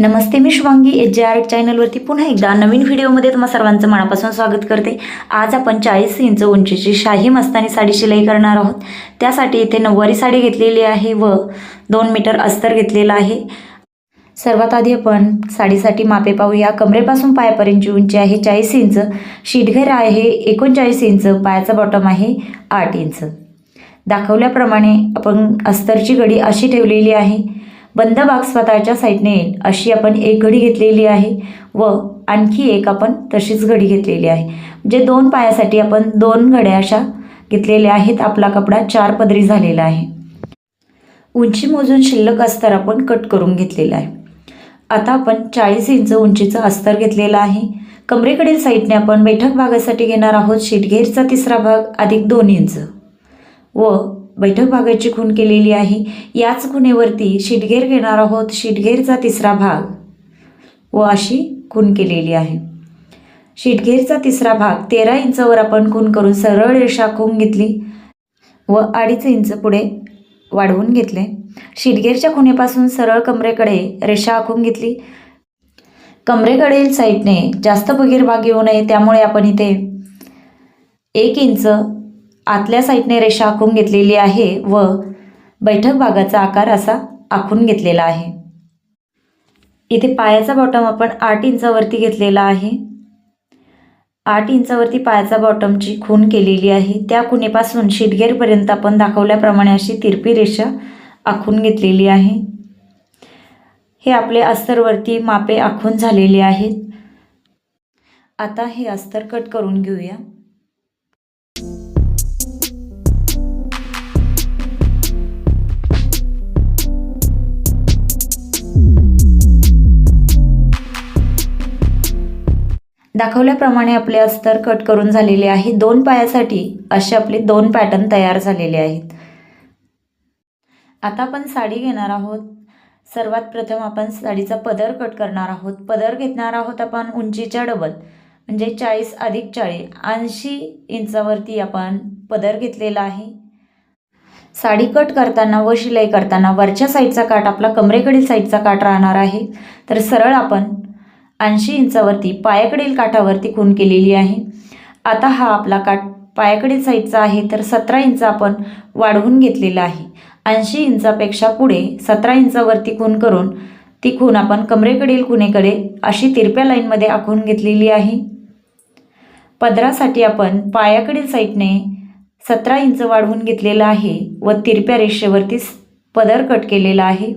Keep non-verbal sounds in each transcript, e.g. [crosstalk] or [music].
नमस्ते मी Shubhangi H J R चॅनलवरती पुन्हा एकदा नवीन व्हिडिओमध्ये तुम्हा सर्वांचं मनापासून स्वागत करते. आज आपण चाळीस इंच उंचीची शाही मस्तानी साडी शिलाई करणार आहोत. त्यासाठी इथे नऊवारी साडी घेतलेली आहे व दोन मीटर अस्तर घेतलेलं आहे. सर्वात आधी आपण साडीसाठी मापे पाहूया. कमरेपासून पायापर्यंतची उंची आहे चाळीस इंच. शीटघर आहे एकोणचाळीस इंच. पायाचा बॉटम आहे आठ इंच. दाखवल्याप्रमाणे आपण अस्तरची घडी अशी ठेवलेली आहे. बंद भाग स्वतःच्या साईडने येईल अशी आपण एक घडी घेतलेली आहे व आणखी एक आपण तशीच घडी घेतलेली आहे. म्हणजे दोन पायासाठी आपण दोन घड्या अशा घेतलेल्या आहेत आपला कपडा चार पदरी झालेला आहे. उंची मोजून शिल्लक अस्तर आपण कट करून घेतलेला आहे. आता आपण चाळीस इंच उंचीचं अस्तर घेतलेलं आहे. कमरेकडील साईडने आपण बैठक भागासाठी घेणार आहोत. शीटघेरचा तिसरा भाग अधिक दोन इंच व बैठक भागाची खून केलेली आहे. याच खुनेवरती शिटघेर घेणार आहोत. शिटघेरचा तिसरा भाग. व अशी खून केलेली आहे. शिटघेरचा तिसरा भाग तेरा इंचावर आपण खून करून सरळ रेषा आखून घेतली व अडीच इंच पुढे वाढवून घेतले. शिटघेरच्या खुनेपासून सरळ कमरेकडे रेषा आखून घेतली. कमरेकडील साईडने जास्त बगीर भाग येऊ नये. त्यामुळे आपण इथे एक इंच आतल्या साईडने रेषा आखून घेतलेली आहे व बैठक भागाचा आकार असा आखून घेतलेला आहे. इथे पायाचा बॉटम आपण आठ इंचावरती घेतलेला आहे. आठ इंचावरती पायाचा बॉटमची खून केलेली आहे. त्या खुणेपासून शिटगेरपर्यंत आपण दाखवल्याप्रमाणे अशी तिरपी रेषा आखून घेतलेली आहे. हे आपले अस्तरवरती मापे आखून झालेले आहेत. आता हे अस्तर कट करून घेऊया. दाखवल्याप्रमाणे आपले अस्तर कट करून झालेले आहे. दोन पायासाठी असे आपले दोन पॅटर्न तयार झालेले आहेत. आता आपण साडी घेणार आहोत. सर्वात प्रथम आपण साडीचा पदर कट करणार आहोत. पदर घेणार आहोत आपण उंचीच्या डबल म्हणजे चाळीस अधिक चाळीस ऐंशी इंचावरती आपण पदर घेतलेला आहे. साडी कट करताना व शिलाई करताना वरच्या साईडचा काठ आपला कमरेकडील साईडचा काठ राहणार आहे. तर सरळ आपण ऐंशी इंचावरती पायाकडील काठावरती खून केलेली आहे. आता हा आपला काठ पायाकडील साईजचा आहे तर सतरा इंच आपण वाढवून घेतलेला आहे. ऐंशी इंचापेक्षा पुढे सतरा इंचावरती खून करून ती खून आपण कमरेकडील खुणेकडे अशी तिरप्या लाईनमध्ये आखून घेतलेली आहे. पदरासाठी आपण पायाकडील साईडने सतरा इंच वाढवून घेतलेला आहे व तिरप्या रेषेवरती पदर कट केलेला आहे.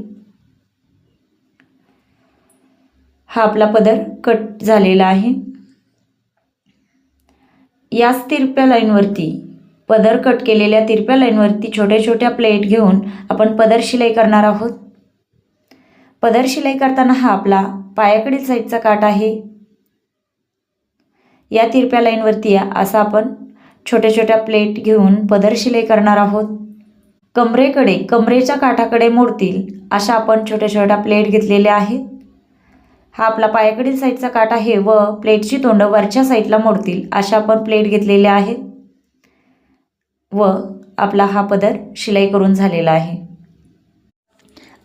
हा आपला पदर कट झालेला आहे. याच तिरप्या लाईनवरती पदर कट केलेल्या तिरप्या लाईनवरती छोट्या छोट्या प्लेट घेऊन आपण पदर शिलाई करणार आहोत. पदर शिलाई करताना हा आपला पायाकडील साईडचा काठ आहे. या तिरप्या लाईनवरती असा आपण छोट्या छोट्या प्लेट घेऊन पदर शिलाई करणार आहोत. कमरेकडे कमरेच्या काठाकडे मोडतील अशा आपण छोट्या छोट्या प्लेट घेतलेल्या आहेत. हा आपला पायाकडील साईडचा काठ आहे व प्लेटची तोंड वरच्या साईडला मोडतील अशा आपण प्लेट घेतलेल्या आहेत व आपला हा पदर शिलाई करून झालेला आहे.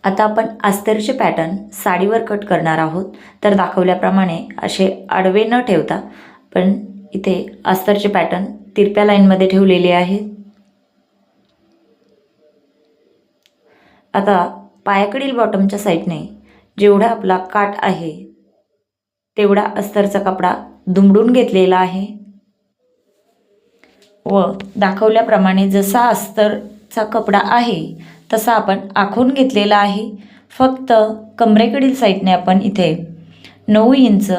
आता आपण अस्तरचे पॅटर्न साडीवर कट करणार आहोत. तर दाखवल्याप्रमाणे असे आडवे न ठेवता पण इथे अस्तरचे पॅटर्न तिरप्या लाईनमध्ये ठेवलेले आहेत आता पायाकडील बॉटमच्या साईडने जेवढा आपला काठ आहे तेवढा अस्तरचा कपडा दुमडून घेतलेला आहे. व दाखवल्याप्रमाणे जसा अस्तरचा कपडा आहे तसा आपण आखून घेतलेला आहे. फक्त कमरेकडील साईडने आपण इथे नऊ इंच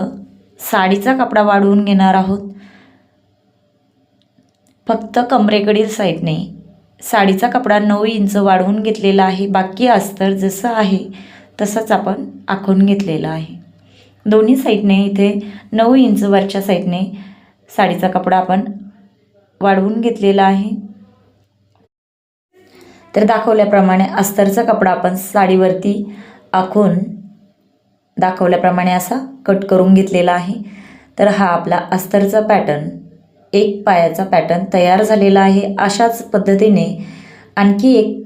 साडीचा कपडा वाढवून घेणार आहोत. फक्त कमरेकडील साईडने साडीचा कपडा नऊ इंच वाढवून घेतलेला आहे. बाकी अस्तर जसं आहे तसंच आपण आखून घेतलेला आहे. दोन्ही साईडने इथे नऊ इंच वरच्या साईडने साडीचा कपडा आपण वाढवून घेतलेला आहे. तर दाखवल्याप्रमाणे अस्तरचा कपडा आपण साडीवरती आखून दाखवल्याप्रमाणे असा कट करून घेतलेला आहे. तर हा आपला अस्तरचा पॅटर्न एक पायाचा पॅटर्न तयार झालेला आहे. अशाच पद्धतीने आणखी एक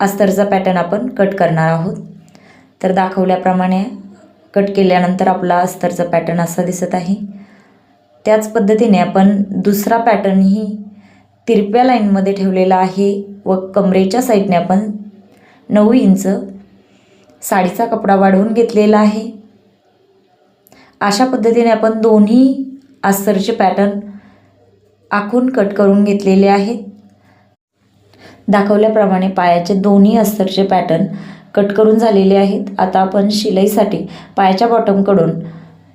अस्तरचा पॅटर्न आपण कट करणार आहोत. तर दाखवल्याप्रमाणे कट केल्यानंतर आपला अस्तरचा पॅटर्न असा दिसत आहे. त्याच पद्धतीने आपण दुसरा पॅटर्नही तिरप्या लाईनमध्ये ठेवलेला आहे व कमरेच्या साईडने आपण नऊ इंच साडीचा कपडा वाढवून घेतलेला आहे. अशा पद्धतीने आपण दोन्ही अस्तरचे पॅटर्न आखून कट करून घेतलेले आहेत. दाखवल्याप्रमाणे पायाचे दोन्ही अस्तरचे पॅटर्न कट करून झालेले आहेत. आता आपण शिलाईसाठी पायाच्या बॉटमकडून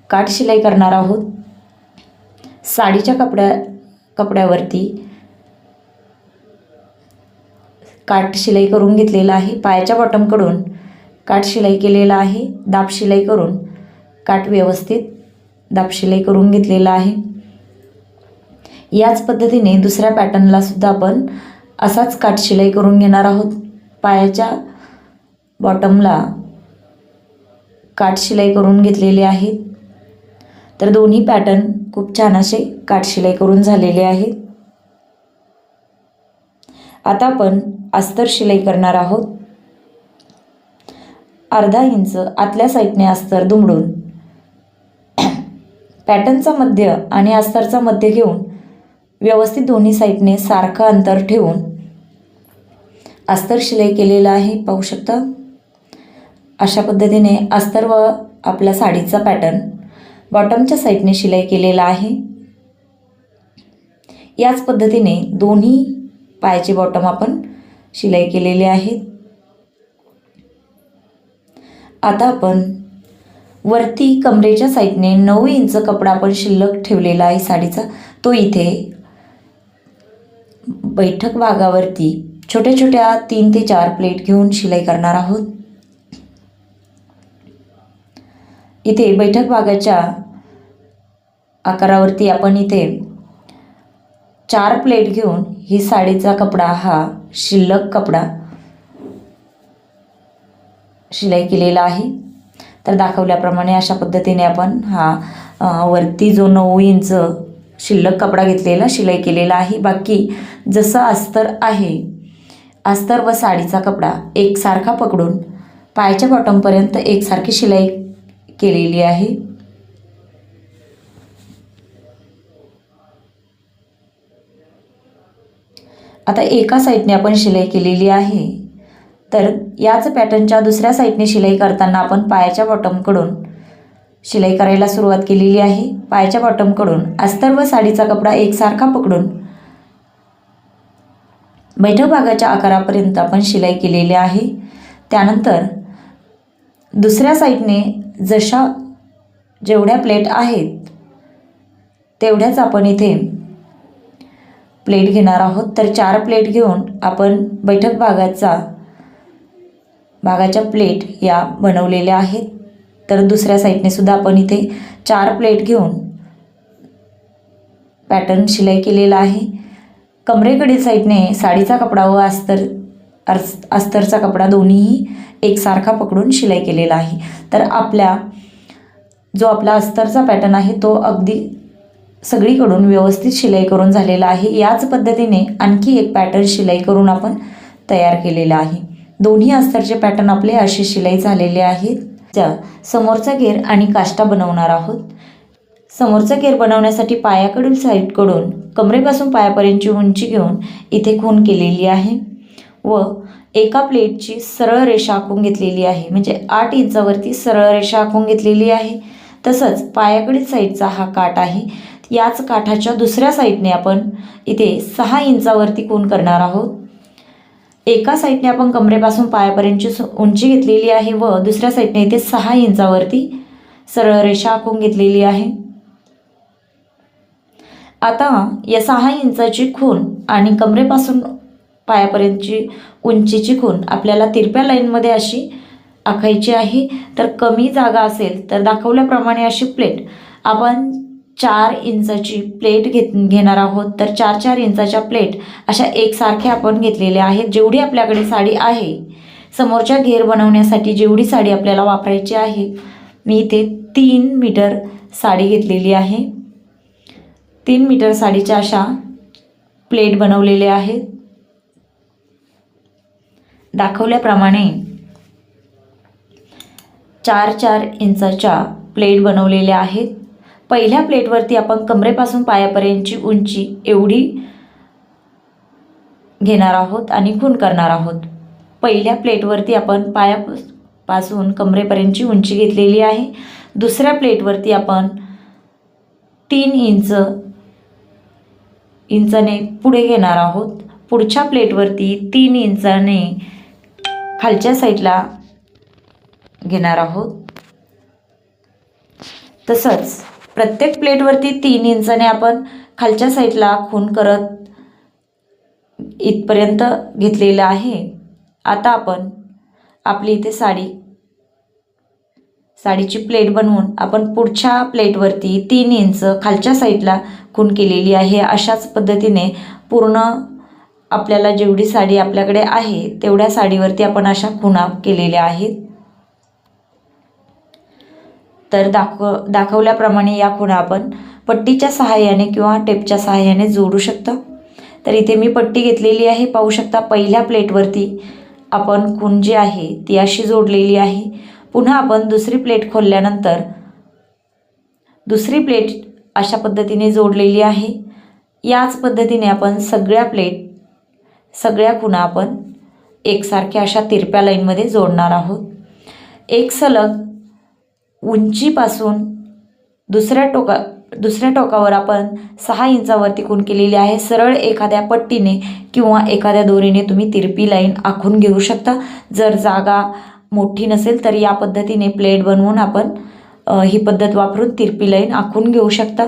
काठ शिलाई करणार आहोत. साडीच्या कपड्या कपड्यावरती काठ शिलाई करून घेतलेला आहे. पायाच्या बॉटमकडून काठ शिलाई केलेला आहे. दाब शिलाई करून काठ व्यवस्थित दाब शिलाई करून घेतलेला आहे. याच पद्धतीने दुसऱ्या पॅटर्नला सुद्धा आपण असाच काठ शिलाई करून घेणार आहोत. पायाच्या बॉटमला काठ शिलाई करून घेतलेले आहेत तर दोन्ही पॅटर्न खूप छान असे काठ शिलाई करून झालेले आहेत. आता आपण अस्तर शिलाई करणार आहोत. अर्धा इंच आतल्या साईडने अस्तर दुमडून [clears throat] पॅटर्नचा मध्य आणि अस्तरचा मध्य घेऊन व्यवस्थित दोन्ही साईडने सारखं अंतर ठेवून अस्तर शिलाई केलेलं आहे. पाहू शकता? अशा पद्धतीने अस्तर व आपल्या साडीचा पॅटर्न बॉटमच्या साईडने शिलाई केलेला आहे. याच पद्धतीने दोन्ही पायाचे बॉटम आपण शिलाई केलेले आहेत आता आपण वरती कमरेच्या साईडने नऊ इंच कपडा आपण शिल्लक ठेवलेला आहे साडीचा. तो इथे बैठक भागावरती छोट्या छोट्या तीन ते चार प्लेट घेऊन शिलाई करणार आहोत. इथे बैठक भागाच्या आकारावरती आपण इथे चार प्लेट घेऊन ही साडीचा कपडा हा शिल्लक कपडा शिलाई केलेला आहे. तर दाखवल्याप्रमाणे अशा पद्धतीने आपण हा वरती जो नऊ इंच शिल्लक कपडा घेतलेला शिलाई केलेला आहे. बाकी जसं अस्तर आहे अस्तर व साडीचा कपडा एकसारखा पकडून पायाच्या बॉटमपर्यंत एकसारखी शिलाई केलेली आहे. आता एका साईडने आपण शिलाई केलेली आहे. तर याच पॅटर्नच्या दुसऱ्या साईडने शिलाई करताना आपण पायाच्या बॉटमकडून शिलाई करायला सुरुवात केलेली आहे. पायाच्या बॉटमकडून अस्तर व साडीचा कपडा एकसारखा पकडून बैठक भागाच्या आकारापर्यंत आपण शिलाई केलेली आहे. त्यानंतर दुसऱ्या साईडने जशा जेवढ्या प्लेट आहेत तेवढ्याच आपण इथे प्लेट घेणार आहोत. तर चार प्लेट घेऊन आपण बैठक भागाचा भागाच्या प्लेट या बनवलेल्या आहेत. तर दुसऱ्या साईडने सुद्धा आपण इथे चार प्लेट घेऊन पॅटर्न शिलाई केलेला आहे. कमरेकडील साईडने साडीचा कपडा व अस्तर अर्स अस्तरचा कपडा दोन्हीही एकसारखा पकडून शिलाई केलेला आहे. तर आपल्या जो आपला अस्तरचा पॅटर्न आहे तो अगदी सगळीकडून व्यवस्थित शिलाई करून झालेला आहे. याच पद्धतीने आणखी एक पॅटर्न शिलाई करून आपण तयार केलेला आहे. दोन्ही अस्तरचे पॅटर्न आपले असे शिलाई झालेले आहेत. ज्या समोरचा घेर आणि काष्टा बनवणार आहोत. समोरचा घेर बनवण्यासाठी पायाकडील साईडकडून कमरेपासून पायापर्यंतची उंची घेऊन इथे खून केलेली आहे. व एका प्लेटची सरळ रेषा आखून घेतलेली आहे. म्हणजे आठ इंचावरती सरळ रेषा आखून घेतलेली आहे. तसंच पायाकडील साईडचा हा काठ आहे. याच काठाच्या दुसऱ्या साईडने आपण इथे सहा इंचावरती खून करणार आहोत. एका साईडने आपण कमरेपासून पायापर्यंतची सु- उंची घेतलेली आहे व दुसऱ्या साईडने इथे सहा इंचावरती सरळ रेषा आखून घेतलेली आहे. आता या सहा इंचाची खूण आणि कमरेपासून पायापर्यंतची उंचीची खूण आपल्याला तिरप्या लाईनमध्ये अशी आखायची आहे. तर कमी जागा असेल तर दाखवल्याप्रमाणे अशी प्लेट. आपण चार इंचाची प्लेट घेत घेणार आहोत. तर चार चार इंचाच्या प्लेट अशा एकसारख्या आपण घेतलेल्या आहेत. जेवढी आपल्याकडे साडी आहे समोरच्या घेर बनवण्यासाठी जेवढी साडी आपल्याला वापरायची आहे मी इथे तीन मीटर साडी घेतलेली आहे. तीन मीटर साडीच्या अशा प्लेट बनवलेल्या आहेत. दाखवल्याप्रमाणे चार चार इंचाच्या प्लेट बनवलेल्या आहेत. पहिल्या प्लेटवरती आपण कमरेपासून पायापर्यंतची उंची एवढी घेणार आहोत आणि खून करणार आहोत. पहिल्या प्लेटवरती आपण पाया पासून कमरेपर्यंतची उंची घेतलेली आहे. दुसऱ्या प्लेटवरती आपण तीन इंच इंचाने पुढे घेणार आहोत. पुढच्या प्लेटवरती तीन इंचाने खालच्या साईडला घेणार आहोत. तसंच प्रत्येक प्लेटवरती तीन इंचाने आपण खालच्या साईडला खून करत इथपर्यंत घेतलेलं आहे. आता आपण आपली इथे साडी साडीची प्लेट बनवून आपण पुढच्या प्लेटवरती तीन इंच खालच्या साईडला खून केलेली आहे. अशाच पद्धतीने पूर्ण आपल्याला जेवढी साडी आपल्याकडे आहे तेवढ्या साडीवरती आपण अशा खुणा केलेल्या आहेत. तर दाखव दाखवल्याप्रमाणे या खुणा आपण पट्टीच्या सहाय्याने किंवा टेपच्या सहाय्याने जोडू शकतो. तर इथे मी पट्टी घेतलेली आहे. पाहू शकता पहिल्या प्लेटवरती आपण खून जी आहे ती अशी जोडलेली आहे. पुन्हा आपण दुसरी प्लेट खोलल्यानंतर दुसरी प्लेट अशा पद्धतीने जोडलेली आहे. याच पद्धतीने आपण सगळ्या प्लेट सगळ्या खुणा आपण एकसारख्या अशा तिरप्या लाईनमध्ये जोडणार आहोत. एक सलग उंचीपासून दुसऱ्या टोका दुसऱ्या टोकावर आपण सहा इंचावरती खूण केलेली आहे. सरळ एखाद्या पट्टीने किंवा एखाद्या दोरीने तुम्ही तिरपी लाईन आखून घेऊ शकता. जर जागा मोठी नसेल तर या पद्धतीने प्लेट बनवून आपण ही पद्धत वापरून तिरपी लाईन आखून घेऊ शकता.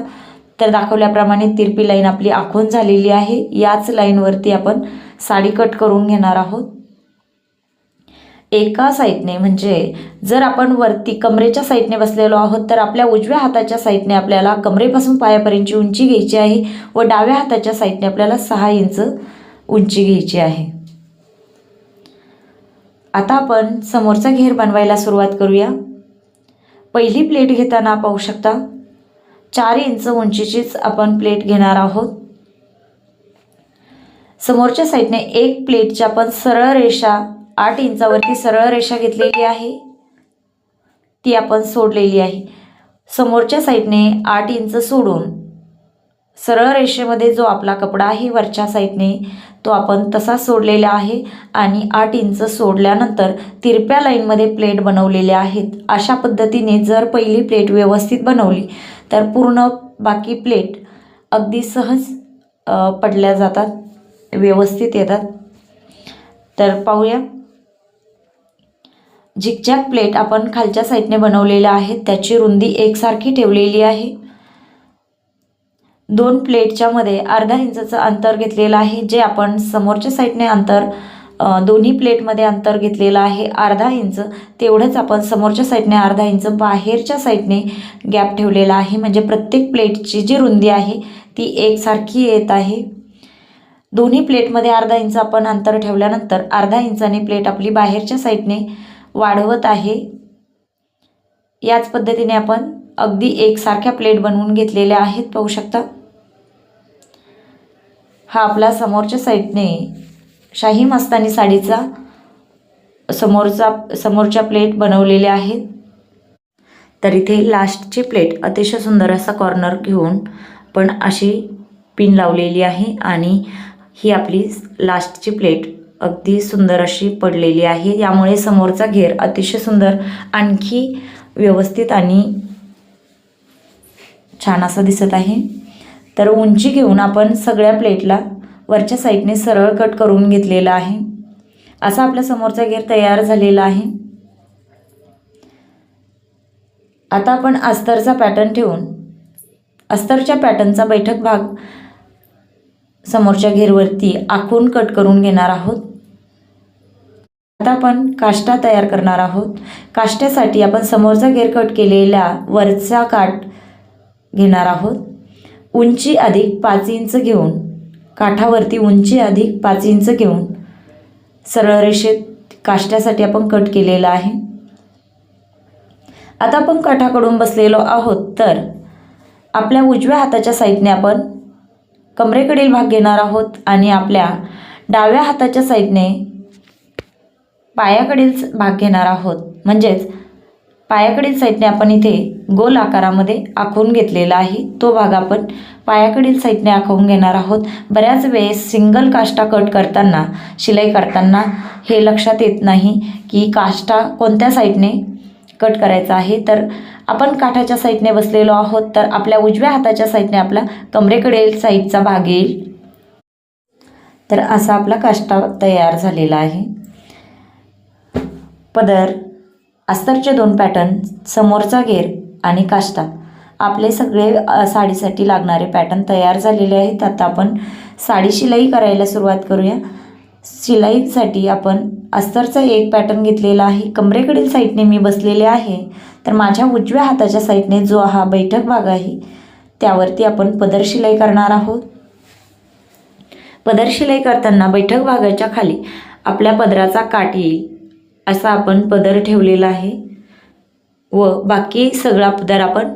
तर दाखवल्याप्रमाणे तिरपी लाईन आपली आखून झालेली आहे. याच लाईनवरती आपण साडी कट करून घेणार आहोत. एका साईडने म्हणजे जर आपण वरती कमरेच्या साईडने बसलेलो आहोत तर आपल्या उजव्या हाताच्या साईडने आपल्याला कमरेपासून पायापर्यंतची उंची घ्यायची आहे व डाव्या हाताच्या साईडने आपल्याला सहा इंच उंची घ्यायची आहे. आता आपण समोरचा घेर बनवायला सुरुवात करूया. पहिली प्लेट घेताना पाहू शकता. चार इंच उंचीचीच आपण प्लेट घेणार आहोत. समोरच्या साईडने एक प्लेटच्या पण सरळ रेषा आठ इंचावरती सरळ रेषा घेतलेली आहे. ती आपण सोडलेली आहे. समोरच्या साईडने आठ इंच सोडून सरळ रेषेमध्ये जो आपला कपडा आहे वरच्या साईडने तो आपण तसा सोडलेला आहे आणि आठ इंच सोडल्यानंतर तिरप्या लाईनमध्ये प्लेट बनवलेल्या आहेत. अशा पद्धतीने जर पहिली प्लेट व्यवस्थित बनवली तर पूर्ण बाकी प्लेट अगदी सहज पडल्या जातात. व्यवस्थित येतात. तर पाहूया. झिकझॅक प्लेट आपण खालच्या साईडने बनवलेलं आहे. त्याची रुंदी एकसारखी ठेवलेली आहे. दोन प्लेटच्या मध्ये अर्धा इंचाचं अंतर घेतलेलं आहे जे आपण समोरच्या साईडने अंतर दोन्ही प्लेटमध्ये अंतर घेतलेलं आहे. अर्धा इंच तेवढंच आपण समोरच्या साईडने अर्धा इंच बाहेरच्या साईडने गॅप ठेवलेला आहे. म्हणजे प्रत्येक प्लेटची जी रुंदी आहे ती एकसारखी येत आहे. दोन्ही प्लेटमध्ये अर्धा इंच आपण अंतर ठेवल्यानंतर अर्धा इंचाने प्लेट आपली बाहेरच्या साईडने वाढवत आहे. याच पद्धतीने आपण अगदी एकसारख्या प्लेट बनवून घेतलेल्या आहेत पाहू शकता. हा आपला समोरच्या साईडने शाही मस्तानी साडीचा समोरचा समोरच्या प्लेट बनवलेल्या आहेत. तर इथे लास्टची प्लेट अतिशय सुंदर असा कॉर्नर घेऊन पण अशी पिन लावलेली आहे आणि ही आपली लास्टची प्लेट अगदी सुंदर अशी पडलेली आहे. यामुळे समोरचा घेर अतिशय सुंदर आणखी व्यवस्थित आणि छान असा दिसत आहे. तर उंची घेऊन आपण सगळ्या प्लेटला वरच्या साईडने सरळ कट करून घेतलेला आहे. असा आपल्या समोरचा घेर तयार झालेला आहे. आता आपण अस्तरचा पॅटर्न ठेवून अस्तरच्या पॅटर्नचा बैठक भाग समोरच्या घेरवरती आखून कट करून घेणार आहोत. आता आपण काष्टा तयार करणार आहोत. काष्ट्यासाठी आपण समोरचा घेर कट केलेला वरचा काठ घेणार आहोत. उंची अधिक पाच इंच घेऊन काठावरती उंची अधिक पाच इंच घेऊन सरळ रेषेत काष्ट्यासाठी आपण कट केलेला आहे. आता आपण काठाकडून बसलेलो आहोत तर आपल्या उजव्या हाताच्या साईडने आपण कमरेकडील भाग घेणार आहोत आणि आपल्या डाव्या हाताच्या साईडने पायाकडील भाग घेणार आहोत. म्हणजेच पायाकडील साईडने आपण इथे गोल आकारामध्ये आखून घेतलेला आहे. तो भाग आपण पायाकडील साईडने आखवून घेणार आहोत. बऱ्याच वेळेस सिंगल काष्टा कट करताना शिलाई करताना हे लक्षात येत नाही की काष्टा कोणत्या साईडने कट करायचा आहे. तर आपण काठाच्या साईडने बसलेलो आहोत तर आपल्या उजव्या हाताच्या साईडने आपला कमरेकडील साईडचा भाग येईल. तर असा आपला काष्टा तयार झालेला आहे. पदर अस्तरचे दोन पॅटर्न समोरचा घेर आणि काष्टा. आपले सगळे साडीसाठी लागणारे पॅटर्न तयार झालेले आहेत. आता आपण साडी शिलाई करायला सुरुवात करूया. शिलाईसाठी आपण अस्तरचा एक पॅटर्न घेतलेला आहे. कमरेकडील साईडने मी बसलेले आहे. तर माझ्या उजव्या हाताच्या साईडने जो हा बैठक भाग आहे त्यावरती आपण पदर शिलाई करणार आहोत. पदर शिलाई करताना बैठक भागाच्या खाली आपल्या पदराचा काट येईल असा आपण पदर ठेवलेला आहे. व बाकी सगळा पदर आपण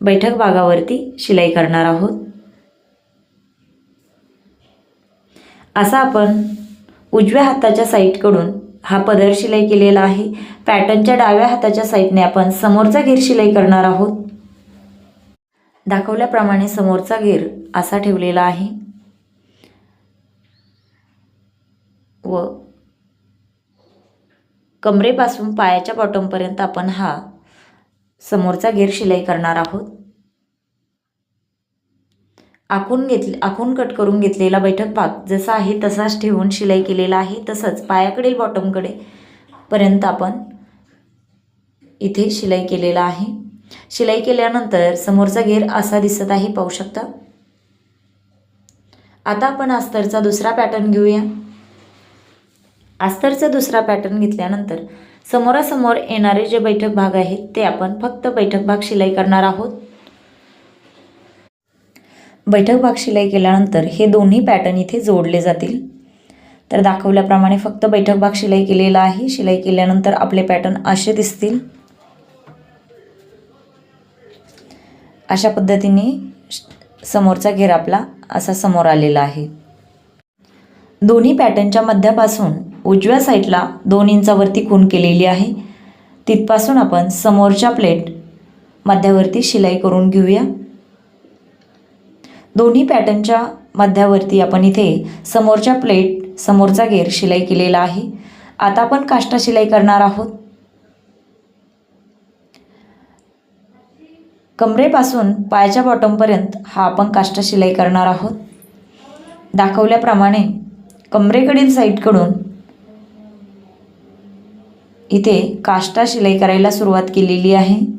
बैठक भागावरती शिलाई करणार आहोत. असा आपण उजव्या हाताच्या साईडकडून हा पदर शिलाई केलेला आहे. पॅटर्नच्या डाव्या हाताच्या साईडने आपण समोरचा घेर शिलाई करणार आहोत. दाखवल्याप्रमाणे समोरचा घेर असा ठेवलेला आहे. व कमरेपासून पायाच्या बॉटमपर्यंत आपण हा समोरचा घेर शिलाई करणार आहोत. आखून घेतले आखून कट करून घेतलेला बैठक भाग जसा आहे तसाच ठेवून शिलाई केलेला आहे तसंच पायाकडील बॉटमकडे पर्यंत आपण इथे शिलाई केलेला आहे. शिलाई केल्यानंतर समोरचा घेर असा दिसत आहे पाहू शकता. आता आपण अस्तरचा दुसरा पॅटर्न घेऊया. अस्तरचा दुसरा पॅटर्न घेतल्यानंतर समोरासमोर येणारे जे बैठक भाग आहेत ते आपण फक्त बैठक भाग शिलाई करणार आहोत. बैठक भाग शिलाई केल्यानंतर हे दोन्ही पॅटर्न इथे जोडले जातील. तर दाखवल्याप्रमाणे फक्त बैठक भाग शिलाई केलेला आहे. शिलाई केल्यानंतर आपले पॅटर्न असे दिसतील. अशा पद्धतीने समोरचा घेर आपला असा समोर आलेला आहे. दोन्ही पॅटर्नच्या मध्यापासून उजव्या साईडला दोन इंचावरती खून केलेली आहे. तिथपासून आपण समोरच्या प्लेट मध्यावरती शिलाई करून घेऊया. दोन्ही पॅटर्नच्या मध्यावरती आपण इथे समोरच्या प्लेट समोरचा घेर शिलाई केलेला आहे. आता आपण काष्टा शिलाई करणार आहोत. कमरेपासून पायाच्या बॉटमपर्यंत हा आपण काष्टा शिलाई करणार आहोत. दाखवल्याप्रमाणे कमरेकडील साईडकडून इथे काष्टा शिलाई करायला सुरुवात केलेली आहे.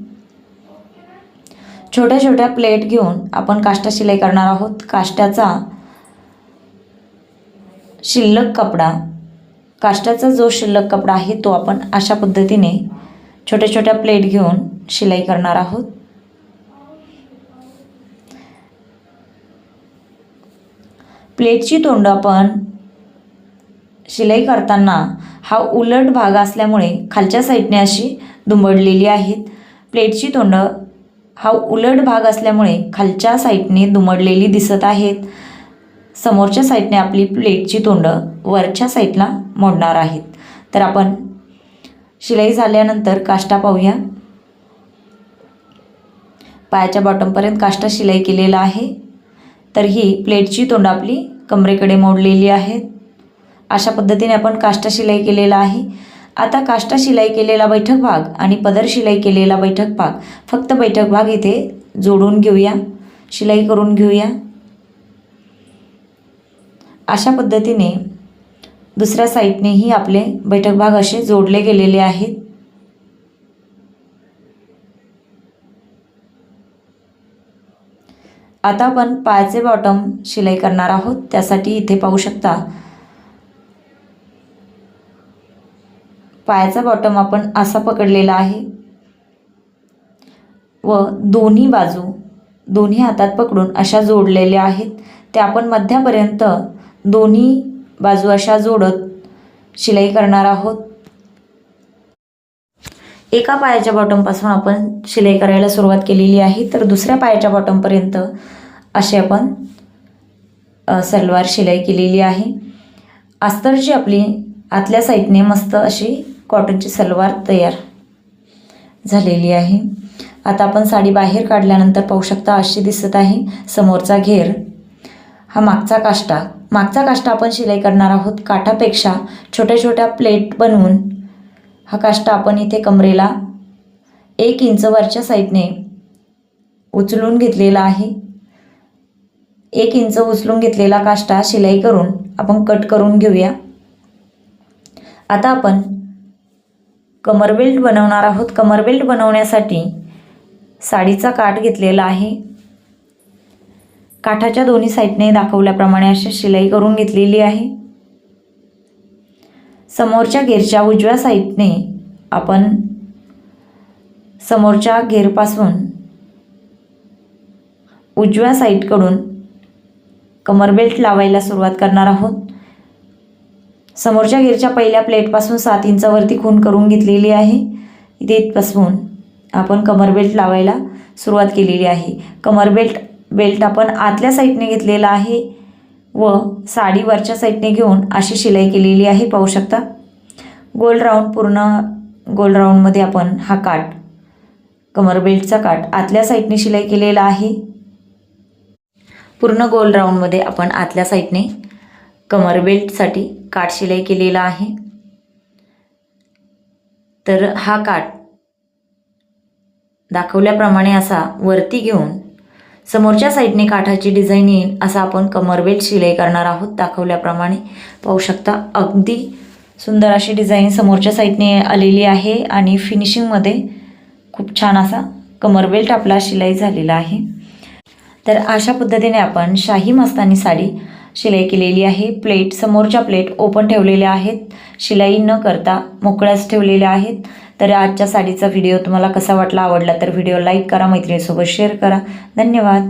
छोट्या छोट्या प्लेट घेऊन आपण काष्टा शिलाई करणार आहोत. काष्ट्याचा शिल्लक कपडा काष्टाचा जो शिल्लक कपडा आहे तो आपण अशा पद्धतीने छोट्या छोट्या प्लेट घेऊन शिलाई करणार आहोत. प्लेटची तोंड आपण शिलाई करताना हा उलट भाग असल्यामुळे खालच्या साईडने अशी दुंबडलेली आहेत. प्लेटची तोंड हा उलट भाग असल्यामुळे खालच्या साईडने दुमडलेली दिसत आहेत. समोरच्या साईडने आपली प्लेटची तोंड वरच्या साईडला मोडणार आहेत. तर आपण शिलाई झाल्यानंतर काष्टा पाहूया. पायाच्या बॉटमपर्यंत काष्टा शिलाई केलेला आहे. तर ही प्लेटची तोंड आपली कमरेकडे मोडलेली आहेत. अशा पद्धतीने आपण काष्टा शिलाई केलेला आहे. आता काष्टा शिलाई केलेला बैठक भाग आणि पदर शिलाई केलेला बैठक भाग. फक्त बैठक भाग इथे जोडून घेऊया. शिलाई करून घेऊया. अशा पद्धतीने दुसऱ्या साईडनेही आपले बैठक भाग असे जोडले गेलेले आहेत. आता आपण पायाचे बॉटम शिलाई करणार आहोत. त्यासाठी इथे पाहू शकता पायाचा बॉटम आपण असा पकडलेला आहे. व दोन्ही बाजू दोन्ही हातात पकडून अशा जोडलेल्या आहेत. त्या आपण मध्यापर्यंत दोन्ही बाजू अशा जोडत शिलाई करणार आहोत. एका पायाच्या बॉटमपासून आपण शिलाई करायला सुरुवात केलेली आहे. तर दुसऱ्या पायाच्या बॉटमपर्यंत अशी आपण सलवार शिलाई केलेली आहे. अस्तरची आपली आतल्या साईडने मस्त अशी कॉटनची सलवार तयार झालेली आहे. आता आपण साडी बाहेर काढल्यानंतर पाहू शकता अशी दिसत आहे. समोरचा घेर. हा मागचा काष्टा. मागचा काष्टा आपण शिलाई करणार आहोत काठापेक्षा छोट्या छोट्या प्लेट बनवून. हा काष्टा आपण इथे कमरेला एक इंच वरच्या साईडने उचलून घेतलेला आहे. एक इंच उचलून घेतलेला काष्टा शिलाई करून आपण कट करून घेऊया. आता आपण कमर बेल्ट बनवणार आहोत. कमर बेल्ट बनवण्यासाठी साडीचा काठ घेतलेला आहे. काठाच्या दोन्ही साईडने दाखवल्याप्रमाणे अशी शिलाई करून घेतलेली आहे. समोरच्या घेरच्या उजव्या साईडने आपण समोरच्या घेरपासून उजव्या साईडकडून कमर बेल्ट लावायला सुरुवात करणार आहोत. समोरच्या गिरच्या पहिल्या प्लेटपासून सात इंचावरती खून करून घेतलेली आहे. इथे इथपासून आपण कमर बेल्ट लावायला सुरुवात केलेली आहे. कमर बेल्ट बेल्ट आपण आतल्या साईडने घेतलेला आहे व साडी वरच्या साईडने घेऊन अशी शिलाई केलेली आहे. पाहू शकता. गोल राऊंड पूर्ण गोल राऊंडमध्ये आपण हा काट कमर बेल्टचा काट आतल्या साईडने शिलाई केलेला आहे. पूर्ण गोल राऊंडमध्ये आपण आतल्या साईडने कमर बेल्टसाठी काठ शिलाई केलेला आहे. तर हा काठ दाखवल्याप्रमाणे असा वरती घेऊन समोरच्या साईडने काठाची डिझाईन येईल असा आपण कमर बेल्ट शिलाई करणार आहोत. दाखवल्याप्रमाणे पाहू शकता अगदी सुंदर अशी डिझाईन समोरच्या साईडने आलेली आहे आणि फिनिशिंगमध्ये खूप छान असा कमर बेल्ट आपला शिलाई झालेला आहे. तर अशा पद्धतीने आपण शाही मस्तानी साडी शिलाई केलेली आहे. प्लेट समोरच्या प्लेट ओपन ठेवलेल्या आहेत. शिलाई न करता मोकळ्याच ठेवलेल्या आहेत. तर आजच्या साडीचा व्हिडिओ तुम्हाला कसा वाटला आवडला तर व्हिडिओ लाईक करा मैत्रिणीसोबत शेअर करा. धन्यवाद.